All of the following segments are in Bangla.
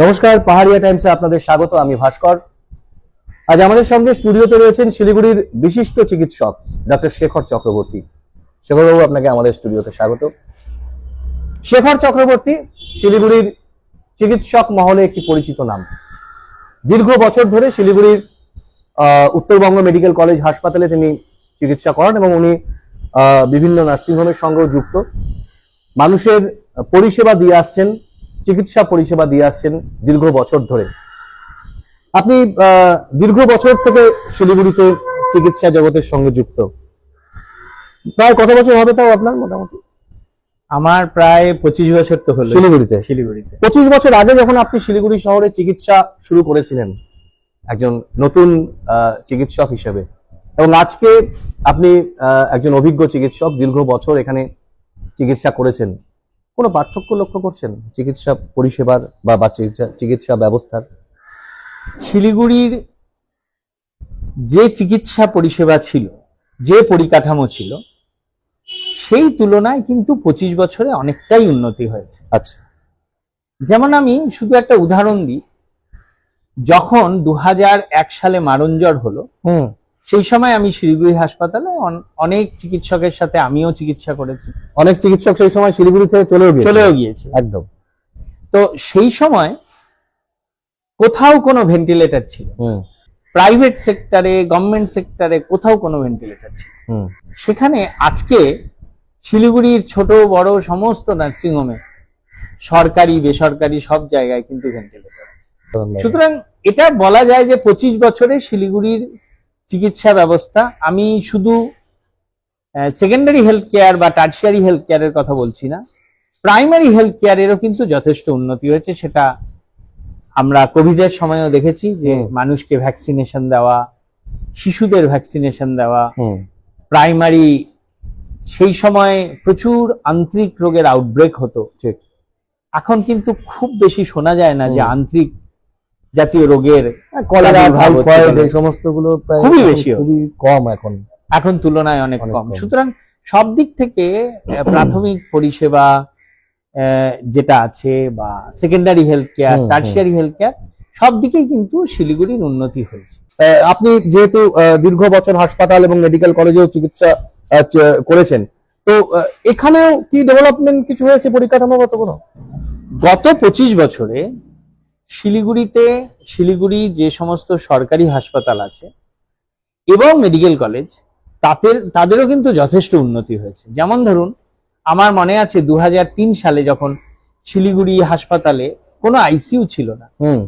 নমস্কার, পাহাড়িয়া টাইমসে আপনাদের স্বাগত, আমি ভাস্কর। আজ আমাদের সঙ্গে স্টুডিওতে রয়েছেন শিলিগুড়ির বিশিষ্ট চিকিৎসক ডক্টর শেখর চক্রবর্তী। শেখরবাবু, আপনাকে আমাদের স্টুডিওতে স্বাগত। শেখর চক্রবর্তী, শিলিগুড়ির চিকিৎসক মহলে একটি পরিচিত নাম। দীর্ঘ বছর ধরে শিলিগুড়ির উত্তরবঙ্গ মেডিকেল কলেজ হাসপাতালে তিনি চিকিৎসা করেন এবং উনি বিভিন্ন নার্সিংহোমের সঙ্গেও যুক্ত। মানুষের পরিষেবা দিয়ে আসছেন। চিকিৎসা পরিষেবা দিয়ে আসছেন দীর্ঘ বছর ধরে। আপনি দীর্ঘ বছর থেকে শিলিগুড়িতে চিকিৎসা জগতের সঙ্গে যুক্ত। প্রায় কত বছর হবে তাও আপনার মোটামুটি? আমার প্রায় পঁচিশ বছর তো হলো। শিলিগুড়িতে? শিলিগুড়িতে। পঁচিশ বছর আগে যখন আপনি শিলিগুড়ি শহরে চিকিৎসা শুরু করেছিলেন একজন নতুন আহ, চিকিৎসক হিসেবে এবং আজকে আপনি আহ, একজন অভিজ্ঞ চিকিৎসক দীর্ঘ বছর এখানে চিকিৎসা করেছেন কোনো পার্থক্য লক্ষ্য করছেন? চিকিৎসা পরিষেবার বা চিকিৎসা চিকিৎসা ব্যবস্থার? শিলিগুড়ির যে চিকিৎসা পরিষেবা ছিল যে পরিকাঠামো ছিল সেই তুলনায় কিন্তু পঁচিশ বছরে অনেকটাই উন্নতি হয়েছে। আচ্ছা। যেমন আমি শুধু একটা উদাহরণ দিই যখন দু এক সালে মারঞ্জর হলো হুম। সেই সময় আমি শিলিগুড়ি হাসপাতালে অনেক চিকিৎসকের সাথে আমিও চিকিৎসা করেছি। অনেক চিকিৎসক সেই সময় শিলিগুড়ি ছেড়ে চলেও চলেও গিয়েছি একদম। তো সেই সময় কোথাও কোনো ভেন্টিলেটর ছিল। প্রাইভেট সেক্টরে গভর্নমেন্ট সেক্টরে কোথাও কোনো ভেন্টিলেটর ছিল। সেখানে আজকে শিলিগুড়ির ছোট বড় সমস্ত নার্সিংহোমে সরকারি বেসরকারি সব জায়গায় কিন্তু ভেন্টিলেটর আছে। সুতরাং এটা বলা যায় যে পঁচিশ বছরে শিলিগুড়ির চিকিৎসা ব্যবস্থা। আমি শুধু সেকেন্ডারি হেলথ কেয়ার বা টার্সিয়ারি হেলথ কেয়ারের কথা বলছি না। প্রাইমারি হেলথ কেয়ারেরও কিন্তু যথেষ্ট উন্নতি হয়েছে। সেটা আমরা কোভিডের সময়ও দেখেছি যে মানুষকে ভ্যাকসিনেশন দেওয়া শিশুদের ভ্যাকসিনেশন দেওয়া প্রাইমারি সেই সময় প্রচুর আন্তরিক রোগের আউটব্রেক হতো। ঠিক। এখন কিন্তু খুব বেশি শোনা যায় না যে আন্তরিক জাতীয় রোগের কলেরা টাইফয়েড এই সমস্তগুলো খুবই বেশি খুবই কম এখন। এখন তুলনায় অনেক কম। সুতরাং সব দিক থেকে প্রাথমিক পরিষেবা যেটা আছে বা secondary health care. Tertiary health care সব দিকেই কিন্তু শিলিগুড়ির উন্নতি হয়েছে। আপনি যেহেতু দীর্ঘ বছর হাসপাতাল এবং মেডিকেল কলেজেও চিকিৎসা করেছেন তো এখানেও কি ডেভেলপমেন্ট কিছু হয়েছে পরিকাঠামোগত কোনো গত পঁচিশ বছরে শিলিগুড়িতে শিলিগুড়ি যে সমস্ত সরকারি হাসপাতাল আছে এবং মেডিকেল কলেজ তাদের তাদেরও কিন্তু যথেষ্ট উন্নতি হয়েছে। যেমন ধরুন আমার মনে আছে দু হাজার তিন সালে যখন শিলিগুড়ি হাসপাতালে কোনো আইসিইউ ছিল না হুম।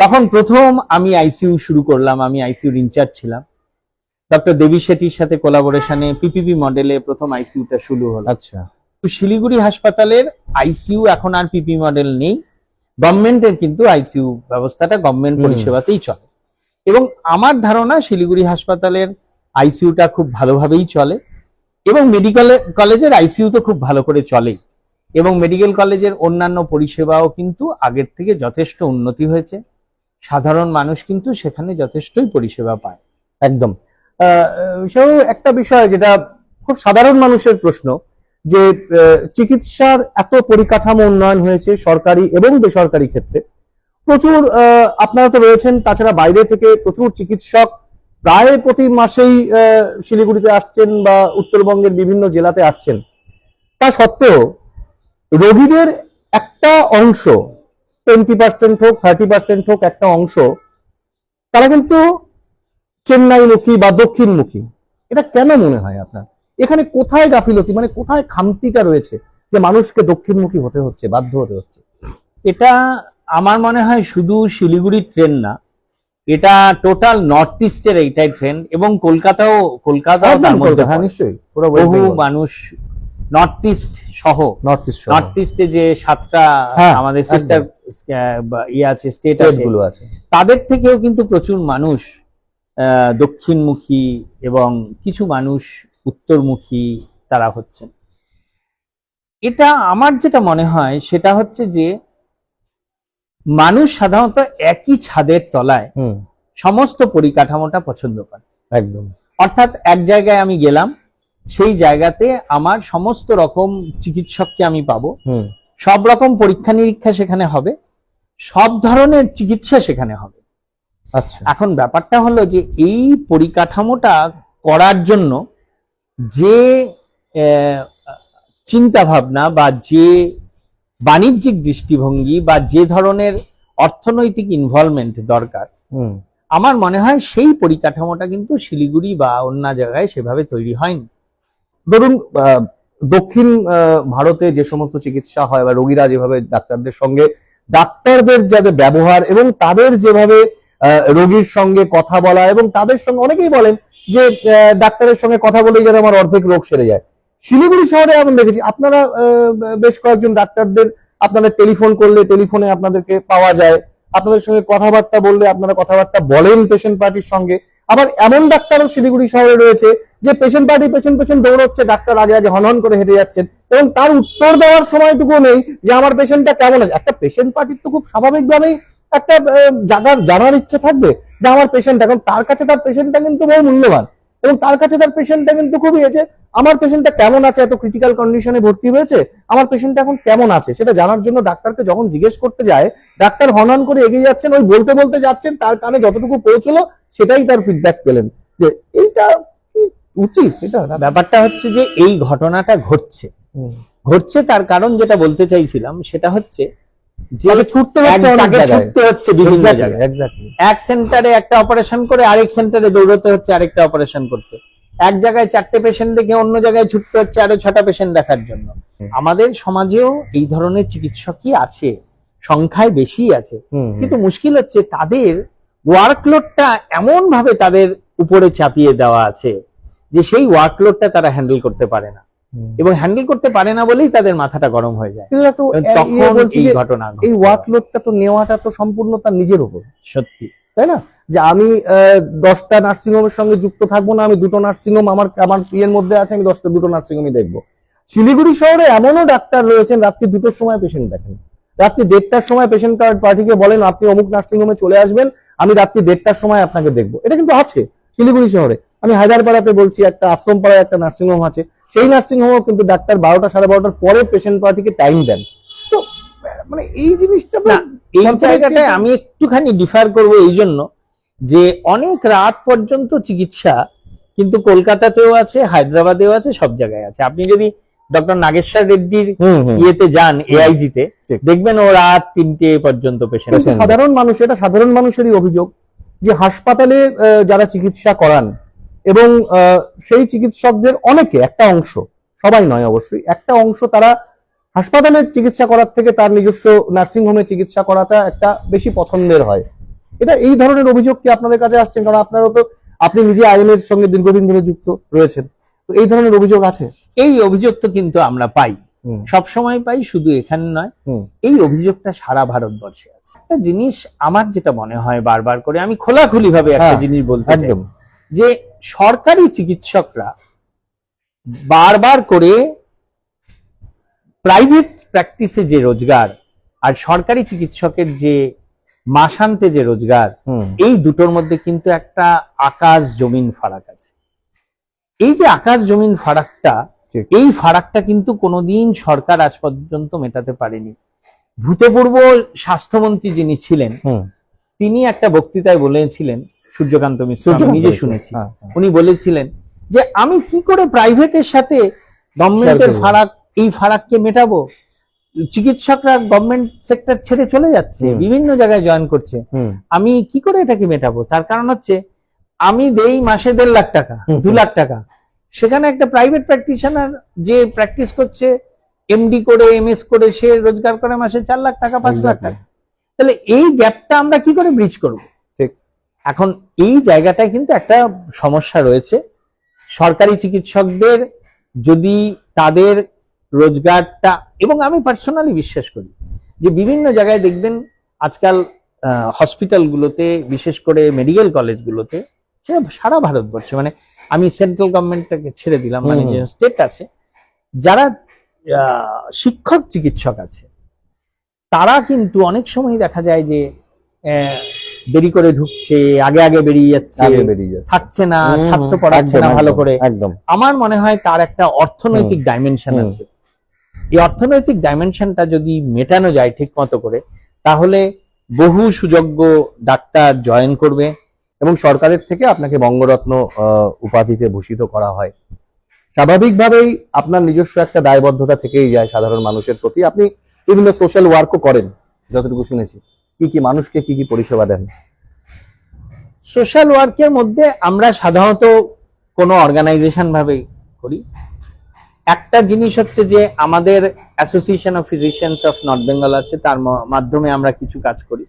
তখন প্রথম আমি আইসিইউ শুরু করলাম আমি আইসিইউর ইনচার্জ ছিলাম। ডক্টর দেবী শেঠির সাথে কোলাবোরেশনে পিপিপি মডেলে প্রথম আইসিইউটা শুরু হলো। আচ্ছা। তো শিলিগুড়ি হাসপাতালের আইসিইউ এখন আর পিপি মডেল নেই। গভর্নমেন্টের কিন্তু আইসিইউ ব্যবস্থাটা গভর্নমেন্ট পরিষেবাতেই চলে। এবং আমার ধারণা শিলিগুড়ি হাসপাতালের আইসিইউটা খুব ভালোভাবেই চলে এবং মেডিকেল কলেজের আইসিইউ তো খুব ভালো করে চলেই। এবং মেডিকেল কলেজের অন্যান্য পরিষেবাও কিন্তু আগের থেকে যথেষ্ট উন্নতি হয়েছে। সাধারণ মানুষ কিন্তু সেখানে যথেষ্টই পরিষেবা পায়। একদম। আহ, সেও একটা বিষয় যেটা খুব সাধারণ মানুষের প্রশ্ন যে চিকিৎসার এত পরিকাঠামো উন্নয়ন হয়েছে সরকারি এবং বেসরকারি ক্ষেত্রে। প্রচুর আপনারা তো রয়েছেন, তাছাড়া বাইরে থেকে প্রচুর চিকিৎসক প্রায় প্রতি মাসেই শিলিগুড়িতে আসছেন বা উত্তরবঙ্গের বিভিন্ন জেলাতে আসছেন। তা সত্ত্বেও রোগীদের একটা অংশ টোয়েন্টি পার্সেন্ট হোক থার্টি পার্সেন্ট হোক একটা অংশ, তারা কিন্তু চেন্নাইমুখী বা দক্ষিণমুখী। এটা কেন মনে হয় আপনার? এখানে কোথায় গাফিলতি? মানে কোথায় খামতিটা রয়েছে যে মানুষকে দক্ষিণমুখী হতে হচ্ছে বাধ্য হতে হচ্ছে? এটা আমার মনে হয় শুধু শিলিগুড়ির ট্রেন না এটা টোটাল নর্থ ইস্টের এইটাই ট্রেন এবং কলকাতাও কলকাতাও তার মধ্যে হ্যাঁ নিশ্চয়ই বহু মানুষ নর্থ ইস্ট সহ নর্থ ইস্ট নর্থ ইস্টে যে সাতটা হ্যাঁ, আমাদের সিস্টার ইয়ে আছে স্টেটগুলো আছে। তাদের থেকেও কিন্তু প্রচুর মানুষ আহ, দক্ষিণমুখী এবং কিছু মানুষ উত্তরমুখী তারা হচ্ছেন। এটা আমার যেটা মনে হয় সেটা হচ্ছে যে মানুষ সাধারণত একই ছাদের তলায় সমস্ত পরিকাঠামোটা পছন্দ করে। একদম। অর্থাৎ এক জায়গায় আমি গেলাম সেই জায়গাতে আমার সমস্ত রকম চিকিৎসককে আমি পাবো। হুম। সব রকম পরীক্ষা নিরীক্ষা সেখানে হবে সব ধরনের চিকিৎসা সেখানে হবে। আচ্ছা। এখন ব্যাপারটা হলো যে এই পরিকাঠামোটা করার জন্য যে চিন্তা ভাবনা বা যে বাণিজ্যিক দৃষ্টিভঙ্গি বা যে ধরনের অর্থনৈতিক ইনভলভমেন্ট দরকার আমার মনে হয় সেই পরিকাঠামোটা কিন্তু শিলিগুড়ি বা অন্য জায়গায় সেভাবে তৈরি হয়নি। ধরুন দক্ষিণ ভারতে যে সমস্ত চিকিৎসা হয় বা রোগীরা যেভাবে ডাক্তারদের সঙ্গে ডাক্তারদের যাদের ব্যবহার এবং তাদের যেভাবে রোগীর সঙ্গে কথা বলা এবং তাদের সঙ্গে অনেকেই বলেন যে ডাক্তারের সঙ্গে কথা বলেই যেন আমার অর্ধেক রোগ সেরে যায়। শিলিগুড়ি শহরে এমন দেখেছি, আপনারা বেশ কয়েকজন ডাক্তারদের আপনাদের টেলিফোন করলে, টেলিফোনে আপনাদেরকে পাওয়া যায়। আপনাদের সঙ্গে কথাবার্তা বললে আপনারা কথাবার্তা বলেন পেশেন্ট পার্টির সঙ্গে। আবার এমন ডাক্তারও শিলিগুড়ি শহরে রয়েছে, যে পেশেন্ট পার্টি পেছন পেছন দৌড়চ্ছে, ডাক্তার আগে আগে হনহন করে হেঁটে যাচ্ছেন। এবং তার উত্তর দেওয়ার সময়টুকু নেই যে আমার পেশেন্টটা কেমন আছে। একটা পেশেন্ট পার্টির তো খুব স্বাভাবিকভাবেই একটা জানার ইচ্ছে থাকবে। যে আমার পেশেন্ট এখন তার কাছে তার পেশেন্টটা কিন্তু বহু মূল্যবান। এবং তার কাছে তার পেশেন্টটা কিন্তু খুবই যে আমার পেশেন্টটা কেমন আছে এত ক্রিটিক্যাল কন্ডিশনে ভর্তি হয়েছে আমার পেশেন্ট এখন কেমন আছে সেটা জানার জন্য ডাক্তারকে যখন জিজ্ঞেস করতে যায় ডাক্তার হনহন করে এগিয়ে যাচ্ছেন ওই বলতে বলতে যাচ্ছেন তার কানে যতটুকু পৌঁছলো সেটাই তার ফিডব্যাক পেলেন। যে এইটা কি উচিত? এটা ব্যাপারটা হচ্ছে যে এই ঘটনাটা ঘটছে। ঘটছে তার কারণ যেটা বলতে চাইছিলাম সেটা হচ্ছে যে তাকে ছুটতে হচ্ছে জায়গায়। ছুটতে হচ্ছে বিভিন্ন জায়গায়। এক্স্যাক্টলি এক সেন্টারে একটা অপারেশন করে আরেক সেন্টারে দৌড়তে হচ্ছে আরেকটা অপারেশন করতে। এক জায়গায় চারটে পেশেন্ট দেখে অন্য জায়গায় ছুটতে হচ্ছে আরও ছটা পেশেন্ট দেখার জন্য। আমাদের সমাজেও এই ধরনের চিকিৎসকই আছে সংখ্যায় বেশি আছে। কিন্তু মুশকিল হচ্ছে তাদের ওয়ার্কলোডটা এমন ভাবে তাদের উপরে চাপিয়ে দেওয়া আছে যে সেই ওয়ার্কলোডটা তারা হ্যান্ডেল করতে পারে না। এবং হ্যান্ডেল করতে পারে না বলেই তাদের মাথাটা গরম হয়ে যায়। তখন ইয়ে এই ঘটনা এই ওয়ার্কলোডটা তো নেওয়াটা তো সম্পূর্ণ তার নিজের উপর। সত্যি। তাই না? যে আমি দশটা নার্সিং হোমের সঙ্গে যুক্ত থাকব না আমি দুটো নার্সিং হোম আমার আমার ইয়ের মধ্যে আছে আমি দশটা দুটো নার্সিং হোমই দেখব। শিলিগুড়ি শহরে এমনও ডাক্তার রয়েছেন রাত্রি দুটোর সময় পেশেন্ট দেখেন। রাত্রি দেড়টার সময় পেশেন্ট কার্ড পার্টিকে বলেন আপনি অমুক নার্সিং হোমে চলে আসবেন আমি রাত্রি দেড়টার সময় আপনাকে দেখব। এটা কিন্তু আছে শিলিগুড়ি শহরে। আমি হায়দারপাড়াতে বলছি একটা আশ্রমপাড়ায় একটা নার্সিং হোম আছে। সেই নার্সিং হোমও কিন্তু ডাক্তার বারোটা সাড়ে বারোটার পরে পেশেন্ট পার্টিকে টাইম দেন। তো মানে এই জিনিসটা না, এই জায়গাটায় আমি একটুখানি ডিফার করব এই জন্য যে অনেক রাত পর্যন্ত চিকিৎসা কিন্তু কলকাতাতেও আছে হায়দ্রাবাদেও আছে সব জায়গায় আছে। আপনি যদি ডক্টর নাগেশ্বর রেড্ডির ইয়েতে যান এআইজি তে ঠিক। দেখবেন ও রাত তিনটে পর্যন্ত পেশেন্ট সাধারণ মানুষ এটা সাধারণ মানুষেরই অভিযোগ যে হাসপাতালে যারা চিকিৎসা করান এবং সেই চিকিৎসকদের অনেকে একটা অংশ সবাই নয় অবশ্যই একটা অংশ তারা হাসপাতালের চিকিৎসা করার থেকে তার নিজস্ব নার্সিং হোমে চিকিৎসা করাটা একটা বেশি পছন্দের হয়। এটা এই ধরনের অভিযোগ কি আপনাদের কাছে আসছেন কারণ আপনারও তো আপনি নিজে আইনের সঙ্গে দীর্ঘদিন ধরে যুক্ত রয়েছেন। তো এই ধরনের অভিযোগ আছে? এই অভিযোগ তো কিন্তু আমরা পাই। সব সময় পাই শুধু এখানে নয়। এই অভিযোগটা সারা ভারতবর্ষে আছে। একটা জিনিস আমার যেটা মনে হয় বারবার করে আমি খোলাখুলি ভাবে একটা হ্যাঁ, জিনিস বলতে চাই। একদম। যে সরকারি চিকিৎসকরা বারবার করে প্রাইভেট প্র্যাকটিসে যে রোজগার আর সরকারি চিকিৎসকের যে মাসান্তে যে রোজগার এই দুটোর মধ্যে কিন্তু একটা আকাশ জমিন ফারাক আছে। এই যে আকাশ জমিন ফারাকটা এই ফারাকটা কিন্তু কোনোদিন সরকার আজ পর্যন্ত মেটাতে পারেনি। ভূতপূর্ব স্বাস্থ্যমন্ত্রী যিনি ছিলেন তিনি একটা বক্তৃতায় বলেছিলেন সূর্যকান্ত মিশ্র আমি নিজে শুনেছি। হ্যাঁ, হ্যাঁ। উনি বলেছিলেন যে আমি কি করে প্রাইভেটের সাথে গভর্নমেন্টের? ফারাক এই ফারাককে মেটাবো? চিকিৎসকরা গভর্নমেন্ট সেক্টর ছেড়ে চলে যাচ্ছে বিভিন্ন জায়গায় জয়েন করছে। আমি কি করে এটাকে মেটাবো? তার কারণ হচ্ছে আমি দেই মাসে দেড় লাখ টাকা দু লাখ টাকা। সেখানে একটা প্রাইভেট প্র্যাকটিশনার যে প্র্যাকটিস করছে এমডি করে এমএস করে সে রোজগার করে মাসে চার লাখ টাকা পাঁচ লাখ টাকা। তাহলে এই গ্যাপটা আমরা কি করে ব্রিজ করব। এখন এই জায়গাটায় কিন্তু একটা সমস্যা রয়েছে। সরকারি চিকিৎসকদের যদি তাদের রোজগারটা এবং আমি পার্সোনালি বিশ্বাস করি যে বিভিন্ন জায়গায় দেখবেন আজকাল হসপিটালগুলোতে বিশেষ করে মেডিকেল কলেজগুলোতে সেটা সারা ভারতবর্ষে মানে আমি সেন্ট্রাল গভর্নমেন্টটাকে ছেড়ে দিলাম মানে যে স্টেট আছে যারা শিক্ষক চিকিৎসক আছে তারা কিন্তু অনেক সময় দেখা যায় যে দেরি করে ঢুকছে আগে আগে বেরিয়ে যাচ্ছে থাকছে না ছাত্র পড়াচ্ছে না ভালো করে। একদম। আমার মনে হয় তার একটা অর্থনৈতিক ডাইমেনশন আছে। এই অর্থনৈতিক ডাইমেনশনটা যদি মেটানো যায় ঠিক মতো করে তাহলে বহু সুযোগ্য ডাক্তার জয়েন করবে এবং সরকারের থেকে আপনাকে বঙ্গরত্ন উপাধিতে ভূষিত করা হয়। স্বাভাবিকভাবেই আপনার নিজস্ব একটা দায়বদ্ধতা থেকেই যায় সাধারণ মানুষের প্রতি। আপনি বিভিন্ন সোশ্যাল ওয়ার্কও করেন যতটুকু শুনেছি। কি কি মানুষকে কি কি পরিষেবা দেন? সোশ্যাল ওয়ার্কের মধ্যে আমরা সাধারণত কোনো অর্গানাইজেশন ভাবে করি। একটা জিনিস হচ্ছে যে আমাদের association of physicians of north Bengal আছে তার মাধ্যমে আমরা কিছু কাজ করি।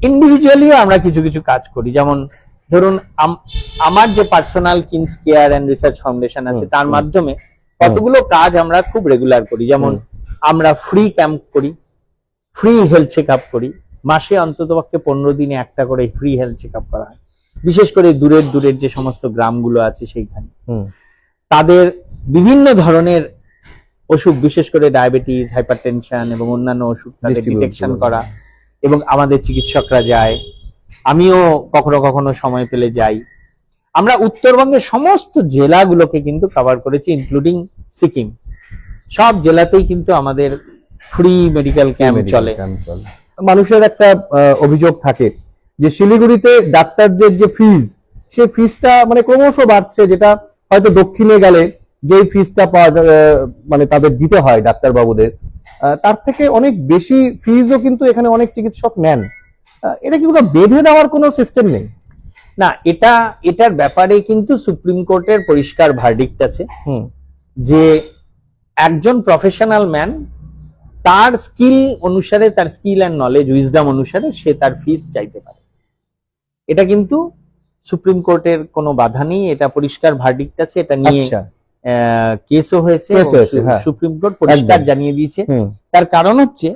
ইন্ডিভিজুয়ালিও আমরা কিছু কিছু কাজ করি। যেমন ধরুন আম- আমার যে personal kings care and research foundation আছে তার মাধ্যমে কতগুলো কাজ আমরা খুব রেগুলার করি। যেমন আমরা ফ্রি ক্যাম্প করি ফ্রি হেলথ চেক আপ করি মাসে অন্তত পক্ষে পনেরো দিনে একটা করে ফ্রি হেলথ চেক আপ করা হয়। বিশেষ করে দূরের দূরের যে সমস্ত গ্রামগুলো আছে সেইখানে। তাদের বিভিন্ন ধরনের অসুখ বিশেষ করে ডায়াবেটিস হাইপারটেনশন এবং অন্যান্য অসুখ তাদের ডিটেকশন করা এবং আমাদের চিকিৎসকরা যায়। আমিও কখনো কখনো সময় পেলে যাই। আমরা উত্তরবঙ্গের সমস্ত জেলাগুলোকে কিন্তু কভার করেছি ইনক্লুডিং সিকিম। সব জেলাতেই কিন্তু আমাদের ফ্রি মেডিকেল ক্যাম্প চলে। মানুষের একটা অভিযোগ থাকে যে শিলিগুড়িতে ডাক্তারদের যে ফিজ সে ফিজটা মানে ক্রমশ বাড়ছে যেটা হয়তো দক্ষিণে গেলে যেই ফিজটা পাওয়া মানে তাদের দিতে হয় ডাক্তার বাবুদের তার থেকে অনেক বেশি ফিজও কিন্তু এখানে অনেক চিকিৎসক নেন। এটা কি কোনো বেঁধে দেওয়ার কোনো সিস্টেম নেই? না এটা এটার ব্যাপারে কিন্তু সুপ্রিম কোর্টের পরিষ্কার ভার্ডিক্ট আছে হুম। যে একজন প্রফেশনাল ম্যান তার স্কিল অনুসারে তার স্কিল অ্যান্ড নলেজ উইজডাম অনুসারে সে তার ফিস চাইতে পারে। এটা কিন্তু সুপ্রিম কোর্টের কোনো বাধা নেই এটা পরিষ্কার ভার্ডিক্ট আছে এটা নিয়ে আচ্ছা। কেসও হয়েছে এবং হয়েছে, হ্যাঁ। সুপ্রিম কোর্ট পরিষ্কার জানিয়ে দিয়েছে। তার কারণ হচ্ছে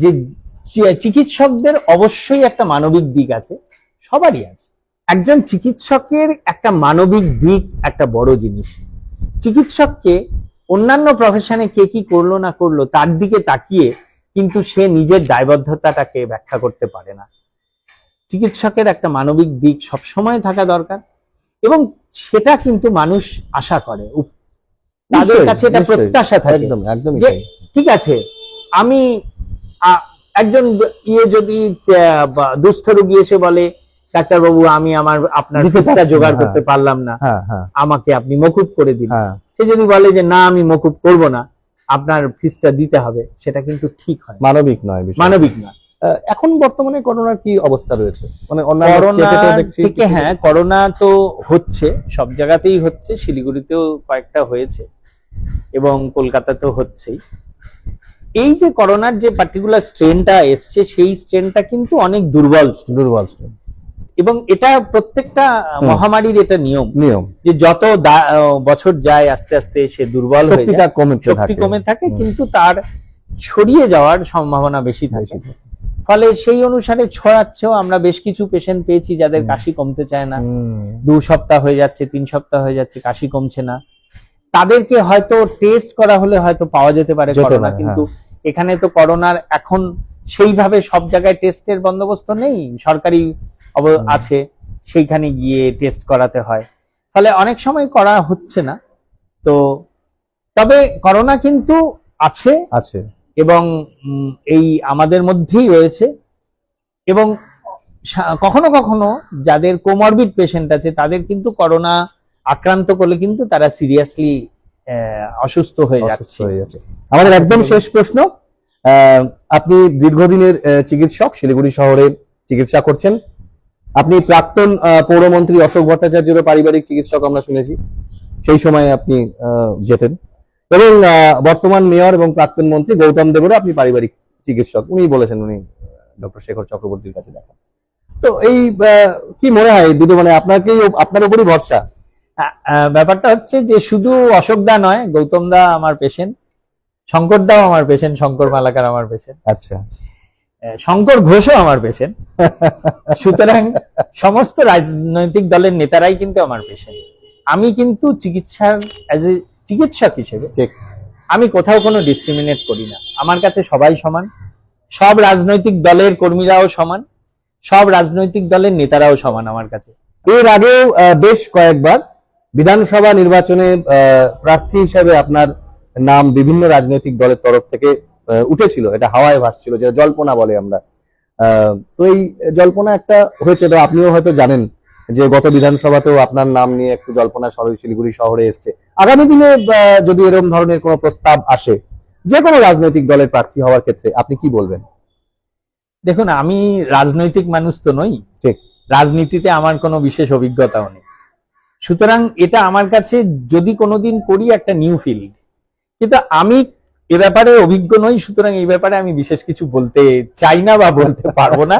যে চিকিৎসকদের অবশ্যই একটা মানবিক দিক আছে সবারই আছে। একজন চিকিৎসকের একটা মানবিক দিক একটা বড় জিনিস। চিকিৎসককে অন্যান্য প্রফেশনে কে কি করল না করল তার দিকে তাকিয়ে কিন্তু সে নিজের দায়বদ্ধতাটাকে ব্যাখ্যা করতে পারে না। চিকিৎসকের একটা মানবিক দিক সবসময় থাকা দরকার এবং সেটা কিন্তু মানুষ আশা করে। তাদের কাছে এটা প্রত্যাশা থাকে। একদম যে ঠিক আছে আমি একজন ইয়ে যদি দুস্থ রোগী এসে বলে ডাক্তারবাবু আমি আমার আপনার ফিসটা জোগাড় হ্যাঁ। করতে পারলাম না। হ্যাঁ হ্যাঁ। আমাকে আপনি মকুব করে দিন। সে যদি বলে যে না আমি মকুব করব না আপনার ফিসটা দিতে হবে সেটা কিন্তু ঠিক হয় মানবিক নয় মানবিক না আহ, এখন বর্তমানে করোনার কি অবস্থা রয়েছে? মানে থেকে হ্যাঁ করোনা তো হচ্ছে সব জায়গাতেই হচ্ছে শিলিগুড়িতেও কয়েকটা হয়েছে এবং কলকাতাতেও হচ্ছেই। এই যে করোনার যে পার্টিকুলার স্ট্রেনটা এসছে সেই স্ট্রেনটা কিন্তু অনেক দুর্বল দুর্বল strain। এবং এটা প্রত্যেকটা মহামারীর এটা নিয়ম। নিয়ম। যে যত বছর যায় আস্তে আস্তে সে দুর্বল হয়ে যায়। কমে শক্তি কমে থাকে কিন্তু তার ছড়িয়ে যাওয়ার সম্ভাবনা বেশি থাকে। ফলে সেই অনুসারে ছড়াচ্ছেও আমরা বেশ কিছু পেশেন্ট পেয়েছি যাদের কাশি কমতে চায় না। দু সপ্তাহ হয়ে যাচ্ছে তিন সপ্তাহ হয়ে যাচ্ছে কাশি কমছে না। তাদেরকে হয়তো টেস্ট করা হলে হয়তো পাওয়া যেতে পারে করোনা কিন্তু এখানে তো করোনার এখন সেইভাবে সব জায়গায় টেস্টের বন্দোবস্ত নেই। সরকারি। আছে সেইখানে গিয়ে টেস্ট করাতে হয়। ফলে অনেক সময় করা হচ্ছে না। তো তবে করোনা কিন্তু আছে আছে। এবং এই আমাদের মধ্যেই রয়েছে। এবং কখনো কখনো যাদের কোমরবিড পেশেন্ট আছে তাদের কিন্তু করোনা আক্রান্ত করলে কিন্তু তারা সিরিয়াসলি অসুস্থ হয়ে যাচ্ছে। হয়ে যাচ্ছে। আমাদের একদম শেষ প্রশ্ন আহ, আপনি দীর্ঘদিনের চিকিৎসক শিলিগুড়ি শহরে চিকিৎসা করছেন। আপনি প্রাক্তন পৌরমন্ত্রী অশোক ভট্টাচার্যেরও পারিবারিক চিকিৎসক আমরা শুনেছি। সেই সময় আপনি যেতেন। এবং বর্তমান মেয়র এবং প্রাক্তন মন্ত্রী গৌতম দেবেরও আপনি পারিবারিক চিকিৎসক। উনি বলেছেন উনি ডক্টর শেখর চক্রবর্তীর কাছে দেখা তো এই কি মনে হয় দুটো মানে আপনাকেই আপনার উপরই ভরসা? ব্যাপারটা হচ্ছে যে শুধু অশোক দা নয় গৌতম দা আমার পেশেন্ট শঙ্কর দাও আমার পেশেন্ট শঙ্কর মালাকার আমার পেশেন্ট। আচ্ছা। শঙ্কর ঘোষও আমার পেশেন্ট। সুতরাং সমস্ত রাজনৈতিক দলের নেতারাই কিন্তু আমার পেশেন্ট। আমি কিন্তু চিকিৎসার অ্যাজ এ চিকিৎসক হিসেবে আমি কোথাও কোনো ডিসক্রিমিনেট করি না। আমার কাছে সবাই সমান। সব রাজনৈতিক দলের কর্মীরাও সমান। সব রাজনৈতিক দলের নেতারাও সমান আমার কাছে। এর আগেও বেশ কয়েকবার বিধানসভা নির্বাচনে আহ, প্রার্থী হিসেবে আপনার নাম বিভিন্ন রাজনৈতিক দলের তরফ থেকে উঠেছিল এটা হাওয়ায় ভাসছিল যেটা জল্পনা বলে আমরা। তো এই জল্পনা একটা হয়েছে তো আপনিও হয়তো জানেন যে গত বিধানসভাতেও আপনার নাম নিয়ে একটু জল্পনা শহরে শিলিগুড়ি শহরে এসছে। আগামী দিনে যদি এরকম ধরনের কোনো প্রস্তাব আসে যে কোনো রাজনৈতিক দলের প্রার্থী হওয়ার ক্ষেত্রে আপনি কি বলবেন? দেখুন আমি রাজনৈতিক মানুষ তো নই। ঠিক। রাজনীতিতে আমার কোনো বিশেষ অভিজ্ঞতাও নেই। সুতরাং এটা আমার কাছে যদি কোনোদিন করি একটা নিউ ফিল্ড কিন্তু আমি এ ব্যাপারে অভিজ্ঞ নই সুতরাং এই ব্যাপারে আমি বিশেষ কিছু বলতে চাই না বা বলতে পারব না।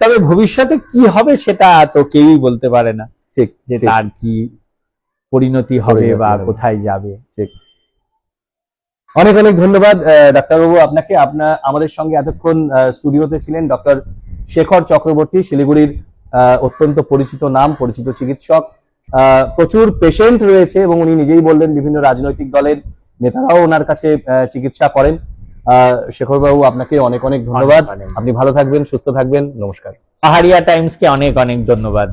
তবে ভবিষ্যতে কি হবে সেটা তো কেউই বলতে পারে না ঠিক যে তার কি পরিণতি হবে বা কোথায় যাবে। ঠিক। অনেক অনেক ধন্যবাদ ডাক্তারবাবু। আপনাকে আপনার আমাদের সঙ্গে এতক্ষণ স্টুডিওতে ছিলেন ডক্টর শেখর চক্রবর্তী শিলিগুড়ির আহ, অত্যন্ত পরিচিত নাম পরিচিত চিকিৎসক। আহ, প্রচুর পেশেন্ট রয়েছে এবং উনি নিজেই বললেন বিভিন্ন রাজনৈতিক দলের নেতারাও ওনার কাছে চিকিৎসা করেন। শেখর বাবু আপনাকে অনেক অনেক ধন্যবাদ। আপনি ভালো থাকবেন সুস্থ থাকবেন। নমস্কার। পাহাড়িয়া টাইমস কে অনেক অনেক ধন্যবাদ।